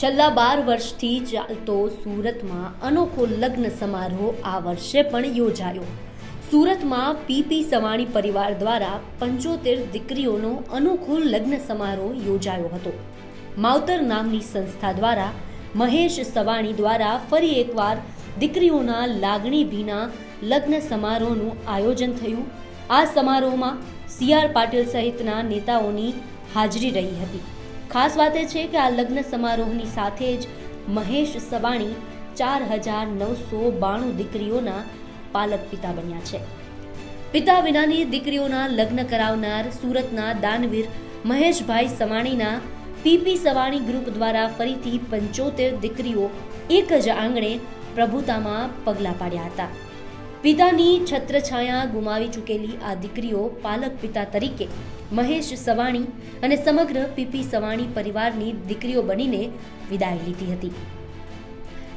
છેલ્લા બાર વર્ષથી ચાલતો સુરતમાં અનોખો લગ્ન સમારોહ આ વર્ષે પણ યોજાયો. સુરતમાં પીપી સવાણી પરિવાર દ્વારા પંચોતેર દીકરીઓનો અનોખો લગ્ન સમારોહ યોજાયો હતો. માવતર નામની સંસ્થા દ્વારા મહેશ સવાણી દ્વારા ફરી એકવાર દીકરીઓના લાગણી ભીના લગ્ન સમારોહનું આયોજન થયું. આ સમારોહમાં સી આર પાટીલ સહિતના નેતાઓની હાજરી રહી હતી. ખાસ વાત એ છે કે આ લગ્ન સમારોહની સાથે જ મહેશ સવાણી ચાર હજાર નવસો બાણું દીકરીઓના પાલક પિતા બન્યા છે. પિતા વિનાની દીકરીઓના લગ્ન કરાવનાર સુરતના દાનવીર મહેશભાઈ સવાણીના પીપી સવાણી ગ્રુપ દ્વારા ફરીથી પંચોતેર દીકરીઓ એક જ આંગણે પ્રભુતામાં પગલાં પાડ્યા હતા. પિતાની છત્રછાયા ગુમાવી ચૂકેલી આ દીકરીઓ પાલક પિતા તરીકે મહેશ સવાણી અને સમગ્ર પીપી સવાણી પરિવારની દીકરીઓ બનીને વિદાય લીધી હતી.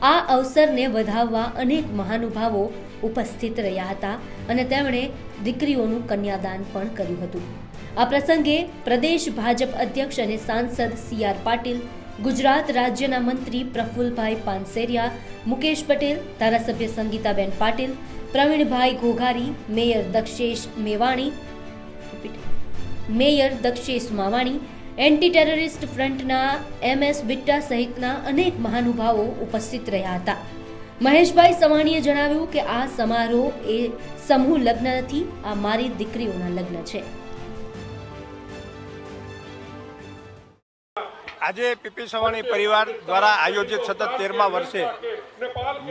આ અવસરને વધાવવા અનેક મહાનુભાવો ઉપસ્થિત રહ્યા હતા અને તેમણે દીકરીઓનું કન્યાદાન પણ કર્યું હતું. આ પ્રસંગે પ્રદેશ ભાજપ અધ્યક્ષ અને સાંસદ સી આર પાટીલ ગુજરાત રાજ્યના મંત્રી પ્રફુલભાઈ પાનસેરિયા, મુકેશ પટેલ, ધારાસભ્ય Sangitaben Patil, Pravinbhai Ghoghari, mayor Dakshesh Mevani, mayor Dakshesh Mavani, anti terrorist ફ્રન્ટના M S Bitta સહિતના અનેક મહાનુભાવો ઉપસ્થિત રહ્યા હતા. મહેશભાઈ સવાણીએ જણાવ્યું કે આ સમારોહ એ સમૂહ લગ્ન નથી, આ મારી દીકરીઓના લગ્ન છે. આજે પીપી સવાણી પરિવાર દ્વારા આયોજિત સતત તેરમા વર્ષે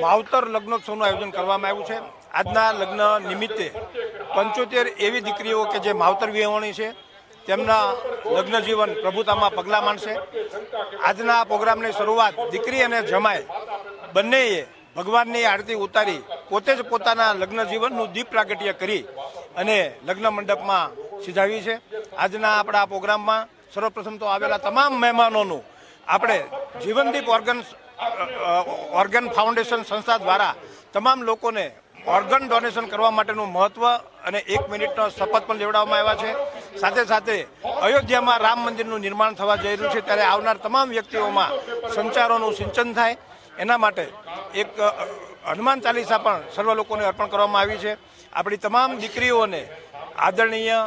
માવતર લગ્નોત્સવનું આયોજન કરવામાં આવ્યું છે. આજના લગ્ન નિમિત્તે પંચોતેર એવી દીકરીઓ કે જે માવતર વિહવણી છે, તેમના લગ્ન જીવન પ્રભુતામાં પગલાં માંડશે આજના પ્રોગ્રામની શરૂઆત દીકરી અને જમાઈ બંનેએ ભગવાનની આરતી ઉતારી પોતે જ પોતાના લગ્ન જીવનનું દીપ પ્રાગટ્ય કરી અને લગ્ન મંડપમાં સિધાવી છે. આજના આપણા પ્રોગ્રામમાં સર્વપ્રથમ તો આવેલા તમામ મહેમાનોનું આપણે જીવનદીપ ઓર્ગન ઓર્ગન ફાઉન્ડેશન સંસ્થા દ્વારા તમામ લોકોને ઓર્ગન ડોનેશન કરવા માટેનું મહત્વ અને એક મિનિટનો શપથ પણ લેવડાવવામાં આવ્યા છે. સાથે સાથે અયોધ્યામાં રામ મંદિરનું નિર્માણ થવા જઈ રહ્યું છે. ત્યારે આવનાર તમામ વ્યક્તિઓમાં સંચારોનું સિંચન થાય. એના માટે એક હનુમાન ચાલીસા પણ સર્વ લોકોને અર્પણ કરવામાં આવી છે. આપણી તમામ દીકરીઓને આદરણીય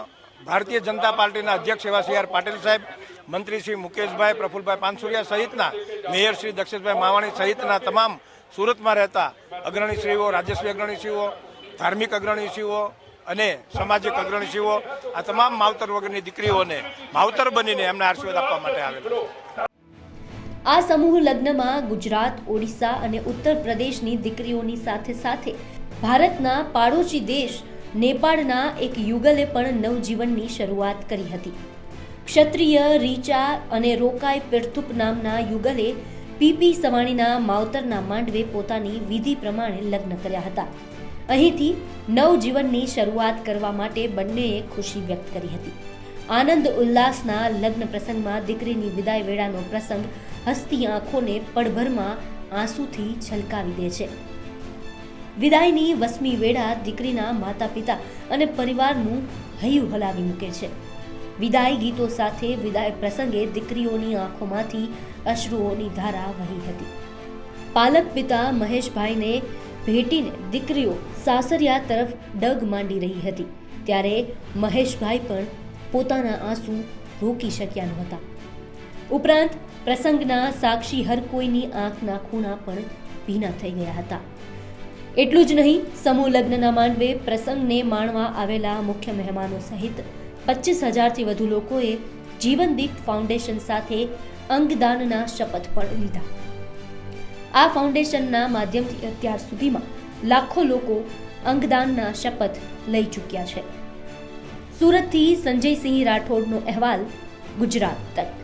ભારતીય જનતા પાર્ટીના અધ્યક્ષ એવા સી આર પાટીલ સાહેબ, મંત્રી શ્રી મુકેશભાઈ, પ્રફુલભાઈ પાનસુરિયા સહિતના મેયર શ્રી દક્ષેશભાઈ માવાણી સહિતના તમામ સુરતમાં રહેતા અગ્રણીશ્રીઓ, રાજ્યશ્રી અગ્રણીશ્રીઓ, ધાર્મિક અગ્રણીશ્રીઓ અને સામાજિક અગ્રણીશ્રીઓ, આ તમામ માવતર વગરની દીકરીઓને માવતર બનીને એમને આશીર્વાદ આપવા માટે આવેલા આ સમૂહ લગ્નમાં ગુજરાત, ઓડિશા અને ઉત્તર પ્રદેશની દીકરીઓની સાથે સાથે ભારતના પાડોશી દેશ નેપાળના એક યુગલે પણ નવજીવનની શરૂઆત કરી હતી. ક્ષત્રિય રીચા અને રોકાઈ પિર્થુપ નામના યુગલે પીપી સવાણીના માવતરના માંડવે પોતાની વિધિ પ્રમાણે લગ્ન કર્યા હતા. અહીંથી નવજીવનની શરૂઆત કરવા માટે બંનેએ ખુશી વ્યક્ત કરી હતી. આનંદ ઉલ્લાસના લગ્ન પ્રસંગમાં દીકરીની વિદાય વેળાનો પ્રસંગ હસતી આંખોને પડભરમાં આંસુથી છલકાવી દે છે. વિદાયની વસમી વેળા દીકરીના માતા પિતા અને પરિવારનું હૈયું હલાવી મૂકે છે. વિદાય ગીતો સાથે વિદાય પ્રસંગે દીકરીઓની આંખોમાંથી અશ્રુઓની ધારા વહી હતી. પાલક પિતા મહેશભાઈને ભેટીને દીકરીઓ સાસરિયા તરફ ડગ માંડી રહી હતી, ત્યારે મહેશભાઈ પણ પોતાના આંસુ રોકી શક્યા નહોતા. ઉપરાંત પ્રસંગના સાક્ષી હર કોઈની આંખના ખૂણા પણ ભીના થઈ ગયા હતા. એટલું જ નહીં, સમૂહ લગ્નના માંડવે પ્રસંગને માણવા આવેલા મુખ્ય મહેમાનો સહિત પચીસ હજારથી વધુ લોકોએ જીવનદીપ ફાઉન્ડેશન સાથે અંગદાનના શપથ પણ લીધા. આ ફાઉન્ડેશનના માધ્યમથી અત્યાર સુધીમાં લાખો લોકો અંગદાનના શપથ લઈ ચૂક્યા છે. સુરતથી સંજયસિંહ રાઠોડનો અહેવાલ ગુજરાત તક